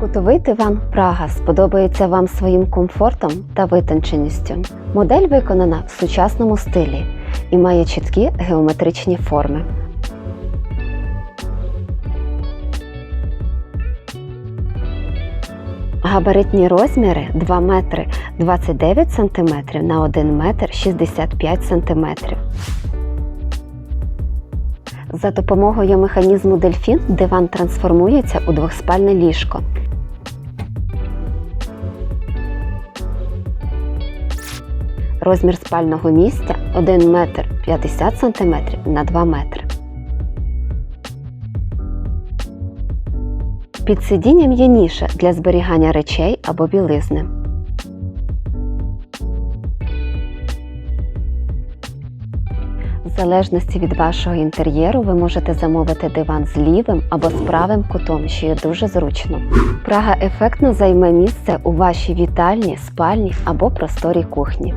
Кутовий диван Прага сподобається вам своїм комфортом та витонченістю. Модель виконана в сучасному стилі і має чіткі геометричні форми. Габаритні розміри 2 метри 29 см на 1 метр 65 см. За допомогою механізму дельфін диван трансформується у двохспальне ліжко. Розмір спального місця 1 метр 50 см на 2 метри. Під сидінням є ніша для зберігання речей або білизни. В залежності від вашого інтер'єру ви можете замовити диван з лівим або з правим кутом, що є дуже зручно. Прага ефектно займе місце у вашій вітальні, спальні або просторій кухні.